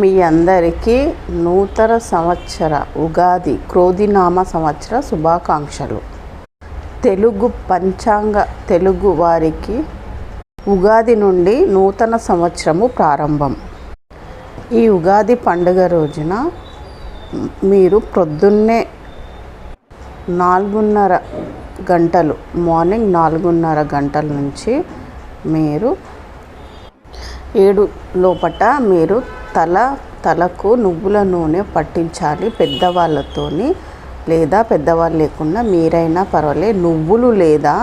మీ అందరికీ నూతన సంవత్సర ఉగాది క్రోధినామ సంవత్సర శుభాకాంక్షలు. తెలుగు పంచాంగ తెలుగు వారికి ఉగాది నుండి నూతన సంవత్సరము ప్రారంభం. ఈ ఉగాది పండుగ రోజున మీరు ప్రొద్దున్నే నాలుగున్నర గంటలు మార్నింగ్ నాలుగున్నర గంటల నుంచి మీరు ఏడు లోపట మీరు తల తలకు నువ్వుల నూనె పట్టించాలి పెద్దవాళ్ళతోని. లేదా పెద్దవాళ్ళు లేకుండా మీరైనా పర్వాలేదు నువ్వులు లేదా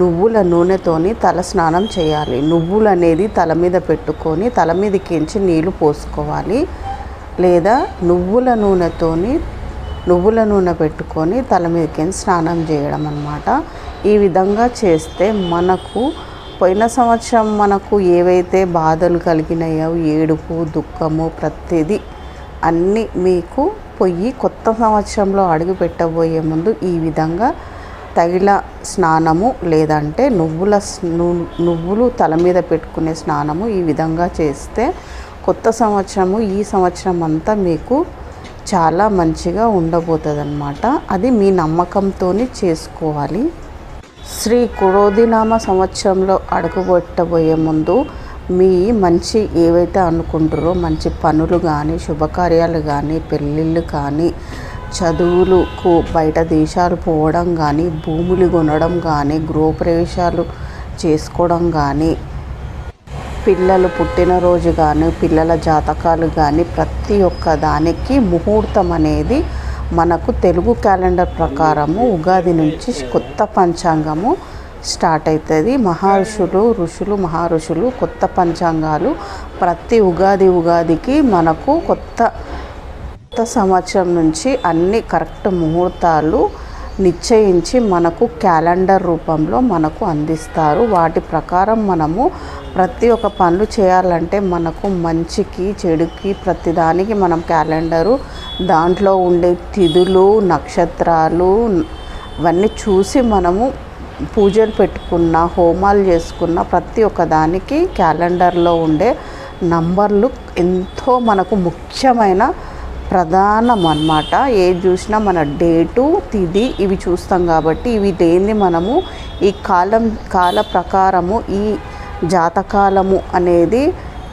నువ్వుల నూనెతోని తల స్నానం చేయాలి. నువ్వులు అనేది తల మీద పెట్టుకొని తల మీదకించి నీళ్ళు పోసుకోవాలి. లేదా నువ్వుల నూనెతోని నువ్వుల నూనె పెట్టుకొని తల మీదకి స్నానం చేయడం అన్నమాట. ఈ విధంగా చేస్తే మనకు పోయిన సంవత్సరం మనకు ఏవైతే బాధలు కలిగినాయో ఏడుపు దుఃఖము ప్రతిదీ అన్నీ మీకు పొయ్యి కొత్త సంవత్సరంలో అడుగు పెట్టబోయే ముందు ఈ విధంగా తైల స్నానము లేదంటే నువ్వుల నువ్వులు తల మీద పెట్టుకునే స్నానము ఈ విధంగా చేస్తే కొత్త సంవత్సరము ఈ సంవత్సరం అంతా మీకు చాలా మంచిగా ఉండబోతుంది అది మీ నమ్మకంతో చేసుకోవాలి. శ్రీ క్రోధినామ సంవత్సరంలో అడుగుపెట్టబోయే ముందు మీ మంచి ఏవైతే అనుకుంటారో మంచి పనులు కానీ శుభకార్యాలు కానీ పెళ్ళిళ్ళు కానీ చదువులకు బయట దేశాలు పోవడం కానీ భూములు కొనడం కానీ గృహప్రవేశాలు చేసుకోవడం కానీ పిల్లలు పుట్టినరోజు కానీ పిల్లల జాతకాలు కానీ ప్రతి ఒక్క దానికి ముహూర్తం అనేది మనకు తెలుగు క్యాలెండర్ ప్రకారము ఉగాది నుంచి కొత్త పంచాంగము స్టార్ట్ అవుతుంది మహర్షులు ఋషులు మహర్షులు కొత్త పంచాంగాలు ప్రతి ఉగాది ఉగాదికి మనకు కొత్త కొత్త సంవత్సరం నుంచి అన్ని కరెక్ట్ ముహూర్తాలు నిశ్చయించి మనకు క్యాలెండర్ రూపంలో మనకు అందిస్తారు. వాటి ప్రకారం మనము ప్రతి ఒక్క పనులు చేయాలంటే మనకు మంచికి చెడుకి ప్రతిదానికి మనం క్యాలెండరు దాంట్లో ఉండే తిథులు నక్షత్రాలు ఇవన్నీ చూసి మనము పూజలు పెట్టుకున్న హోమాలు చేసుకున్న ప్రతి ఒక్క దానికి క్యాలెండర్లో ఉండే నంబర్లు ఎంతో మనకు ముఖ్యమైన ప్రధానం అనమాట ఏది చూసినా మన డేటు తిది ఇవి చూస్తాం కాబట్టి ఇవి దేన్ని మనము ఈ కాలం కాల ప్రకారము ఈ జాతకాలము అనేది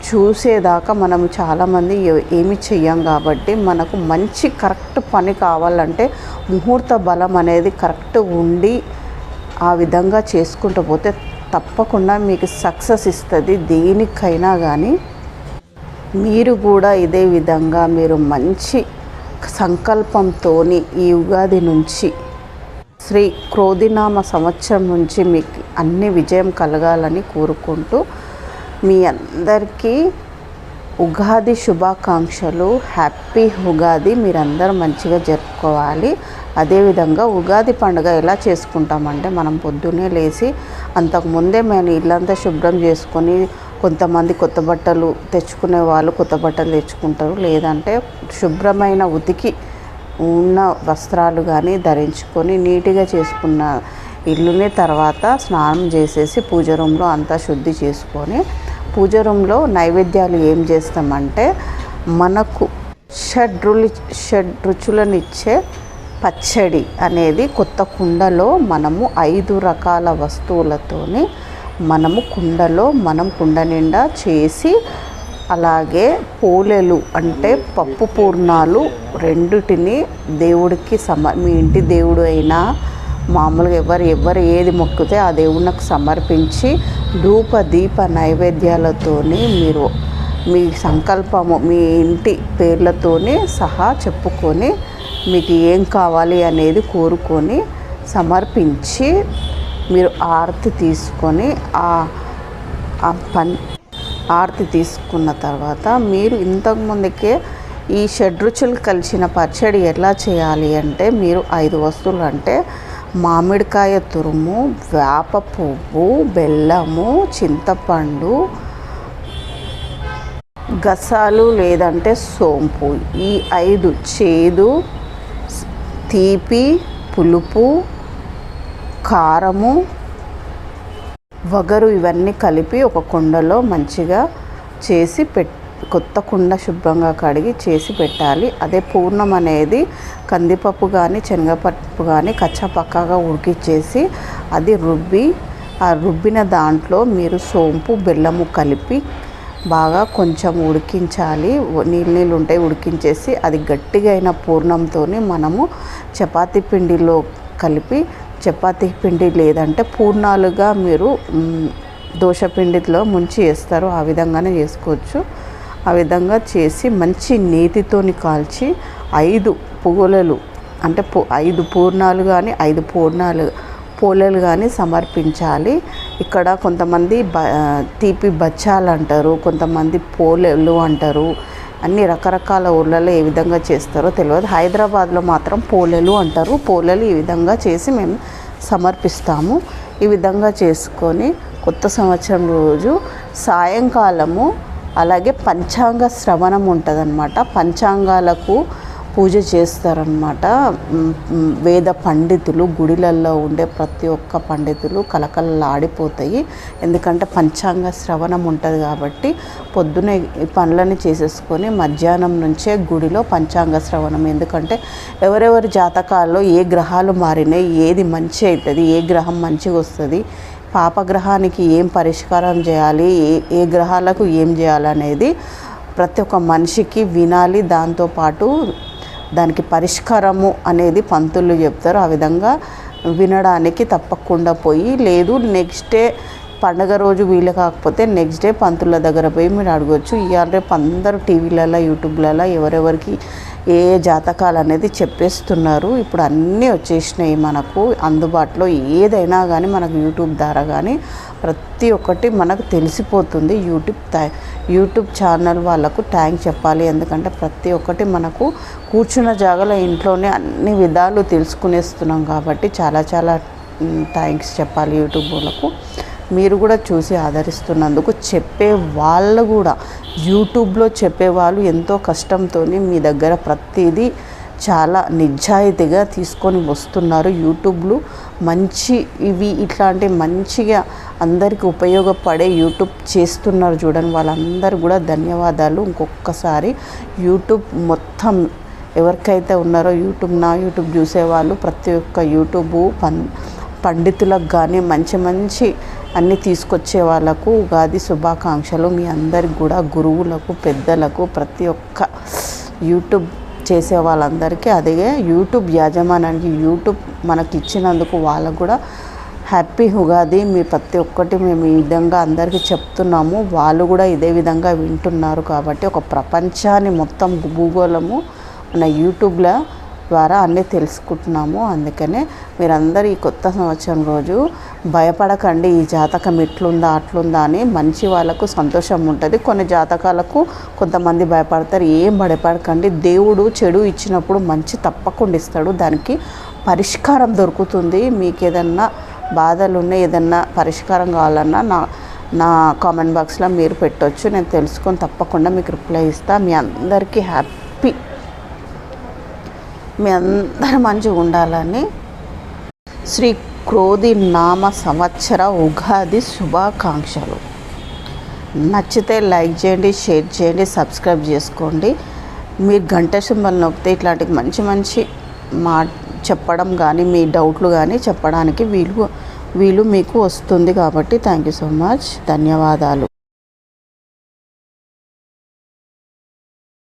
చూసేదాకా మనం చాలామంది ఏమి చెయ్యం కాబట్టి మనకు మంచి కరెక్ట్ పని కావాలంటే ముహూర్త బలం అనేది కరెక్ట్ ఉండి ఆ విధంగా చేసుకుంటూ పోతే తప్పకుండా మీకు సక్సెస్ ఇస్తుంది దేనికైనా కానీ మీరు కూడా ఇదే విధంగా మీరు మంచి సంకల్పంతో ఈ ఉగాది నుంచి శ్రీ క్రోధినామ సంవత్సరం నుంచి మీకు అన్ని విజయం కలగాలని కోరుకుంటూ మీ అందరికీ ఉగాది శుభాకాంక్షలు హ్యాపీ ఉగాది మీరందరూ మంచిగా జరుపుకోవాలి. అదేవిధంగా ఉగాది పండుగ ఎలా చేసుకుంటామంటే మనం పొద్దున్నే లేచి అంతకుముందే మేము ఇల్లంతా శుభ్రం చేసుకొని కొంతమంది కొత్త బట్టలు తెచ్చుకునే వాళ్ళు కొత్త బట్టలు తెచ్చుకుంటారు. లేదంటే శుభ్రమైన ఉతికి ఉన్న వస్త్రాలు కానీ ధరించుకొని నీట్గా చేసుకున్న ఇల్లుని తర్వాత స్నానం చేసేసి పూజ రూమ్లో అంతా శుద్ధి చేసుకొని పూజ రూమ్లో నైవేద్యాలు ఏం చేస్తామంటే మనకు షడ్రులు షడ్ రుచులనిచ్చే పచ్చడి అనేది కొత్త కుండలో మనము ఐదు రకాల వస్తువులతోని మనము కుండలో మనం కుండ నిండా చేసి అలాగే పోలేలు అంటే పప్పు పూర్ణాలు రెండిటిని దేవుడికి సమ మీ ఇంటి దేవుడు అయినా మామూలుగా ఎవరు ఎవరు ఏది మొక్కితే ఆ దేవునికి సమర్పించి ధూప దీప నైవేద్యాలతోని మీరు మీ సంకల్పము మీ ఇంటి పేర్లతోనే సహా చెప్పుకొని మీకు ఏం కావాలి అనేది కోరుకొని సమర్పించి మీరు ఆర్తి తీసుకొని ఆ పని ఆర్తి ఆరతి తీసుకున్న తర్వాత మీరు ఇంతకు ముందుకే ఈ షడ్రుచులు కలిసిన పచ్చడి ఎలా చేయాలి అంటే మీరు ఐదు వస్తువులు అంటే మామిడికాయ తురుము వేప పువ్వు బెల్లము చింతపండు గసాలు లేదంటే సోంపు. ఈ ఐదు చేదు తీపి పులుపు కారము వగరు ఇవన్నీ కలిపి ఒక కుండలో మంచిగా చేసి పెట్ కొత్త కుండ శుభ్రంగా కడిగి చేసి పెట్టాలి. అదే పూర్ణం అనేది కందిపప్పు కానీ శనగపప్పు కానీ కచ్చపక్కగా ఉడికిచ్చేసి అది రుబ్బి ఆ రుబ్బిన దాంట్లో మీరు సోంపు బెల్లము కలిపి బాగా కొంచెం ఉడికించాలి. నీళ్ళు నీళ్ళు ఉంటాయి ఉడికించేసి అది గట్టిగా అయిన పూర్ణంతో మనము చపాతీ పిండిలో కలిపి చపాతీ పిండి లేదంటే పూర్ణాలుగా మీరు దోశ పిండిలో ముంచి వేస్తారు. ఆ విధంగానే చేసుకోవచ్చు. ఆ విధంగా చేసి మంచి నేతితోని కాల్చి ఐదు పూలలు అంటే ఐదు పూర్ణాలు కానీ ఐదు పూర్ణాలు పోలేలు కానీ సమర్పించాలి. ఇక్కడ కొంతమంది బ తీపి బచ్చాలు అంటారు కొంతమంది పోలేలు అంటారు అన్ని రకరకాల ఊళ్ళలో ఏ విధంగా చేస్తారో తెలియదు. హైదరాబాద్లో మాత్రం పోలేలు అంటారు. పోలేలు ఈ విధంగా చేసి మేము సమర్పిస్తాము. ఈ విధంగా చేసుకొని కొత్త సంవత్సరం రోజు సాయంకాలము అలాగే పంచాంగ శ్రవణం ఉంటుందన్నమాట. పంచాంగాలకు పూజ చేస్తారనమాట వేద పండితులు గుడిలల్లో ఉండే ప్రతి ఒక్క పండితులు కలకలలాడిపోతాయి ఎందుకంటే పంచాంగ శ్రవణం ఉంటుంది కాబట్టి పొద్దునే పనులని చేసేసుకొని మధ్యాహ్నం నుంచే గుడిలో పంచాంగ శ్రవణం. ఎందుకంటే ఎవరెవరి జాతకాల్లో ఏ గ్రహాలు మారినాయి ఏది మంచి అవుతుంది ఏ గ్రహం మంచిగా వస్తుంది పాపగ్రహానికి ఏం పరిష్కారం చేయాలి ఏ ఏ గ్రహాలకు ఏం చేయాలనేది ప్రతి ఒక్క మనిషికి వినాలి. దాంతోపాటు దానికి పరిష్కారము అనేది పంతులు చెప్తారు. ఆ విధంగా వినడానికి తప్పకుండా పోయి లేదు నెక్స్ట్ డే పండగ రోజు వీలు కాకపోతే నెక్స్ట్ డే పంతుల దగ్గర పోయి మీరు అడగవచ్చు ఇవాళ రేపు అందరూ టీవీలలో యూట్యూబ్లలో ఎవరెవరికి ఏ జాతకాలు అనేది చెప్పేస్తున్నారు. ఇప్పుడు అన్నీ వచ్చేసినాయి మనకు. అందుబాటులో ఏదైనా కానీ మనకు యూట్యూబ్ ద్వారా కానీ ప్రతి ఒక్కటి మనకు తెలిసిపోతుంది. యూట్యూబ్ యూట్యూబ్ ఛానల్ వాళ్ళకు ట్యాంక్ చెప్పాలి. ఎందుకంటే ప్రతి ఒక్కటి మనకు కూర్చున్న జాగాలో ఇంట్లోనే అన్ని విధాలు తెలుసుకునేస్తున్నాం కాబట్టి చాలా చాలా థ్యాంక్స్ చెప్పాలి యూట్యూబ్ వాళ్ళకు. మీరు కూడా చూసి ఆదరిస్తున్నందుకు చెప్పే వాళ్ళు కూడా యూట్యూబ్లో చెప్పే వాళ్ళు ఎంతో కష్టంతో మీ దగ్గర ప్రతిదీ చాలా నిజాయితీగా తీసుకొని వస్తున్నారు యూట్యూబ్లు. మంచి ఇవి ఇట్లాంటి మంచిగా అందరికీ ఉపయోగపడే యూట్యూబ్ చేస్తున్నారు చూడండి. వాళ్ళందరూ కూడా ధన్యవాదాలు. ఇంకొకసారి యూట్యూబ్ మొత్తం ఎవరికైతే ఉన్నారో యూట్యూబ్ నా యూట్యూబ్ చూసేవాళ్ళు ప్రతి ఒక్క యూట్యూబ్ పన్ పండితులకు కానీ మంచి మంచి అన్నీ తీసుకొచ్చే వాళ్ళకు ఉగాది శుభాకాంక్షలు. మీ అందరికి కూడా గురువులకు పెద్దలకు ప్రతి ఒక్క యూట్యూబ్ చేసే వాళ్ళందరికీ అదే యూట్యూబ్ యాజమాన్యానికి యూట్యూబ్ మనకి ఇచ్చినందుకు వాళ్ళకు కూడా హ్యాపీ ఉగాది. మీ ప్రతి ఒక్కటి మేము ఈ విధంగా అందరికీ చెప్తున్నాము. వాళ్ళు కూడా ఇదే విధంగా వింటున్నారు కాబట్టి ఒక ప్రపంచాన్ని మొత్తం భూగోళము మన యూట్యూబ్లో ద్వారా అన్నీ తెలుసుకుంటున్నాము. అందుకనే మీరందరూ ఈ కొత్త సంవత్సరం రోజు భయపడకండి ఈ జాతకం ఇట్లుందా అట్లుందా అని మంచి వాళ్ళకు సంతోషం ఉంటుంది. కొన్ని జాతకాలకు కొంతమంది భయపడతారు ఏం భయపడకండి. దేవుడు చెడు ఇచ్చినప్పుడు మంచి తప్పకుండా ఇస్తాడు. దానికి పరిష్కారం దొరుకుతుంది. మీకు ఏదన్నా బాధలు ఉన్నాయి ఏదన్నా పరిష్కారం కావాలన్నా నా నా కామెంట్ బాక్స్లో మీరు పెట్టొచ్చు. నేను తెలుసుకొని తప్పకుండా మీకు రిప్లై ఇస్తాను మీ అందరికీ హ్యాపీ మీ అందరు మంచిగా ఉండాలని శ్రీ క్రోధి నామ సంవత్సర ఉగాది శుభాకాంక్షలు. నచ్చితే లైక్ చేయండి షేర్ చేయండి సబ్స్క్రైబ్ చేసుకోండి. మీరు గంట సింబల్ నొక్కితే ఇట్లాంటి మంచి మంచి మా చెప్పడం కానీ మీ డౌట్లు కానీ చెప్పడానికి వీలు వీలు మీకు వస్తుంది కాబట్టి థ్యాంక్ యూ సో మచ్. ధన్యవాదాలు.